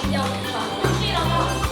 그냥 다 꽃이라서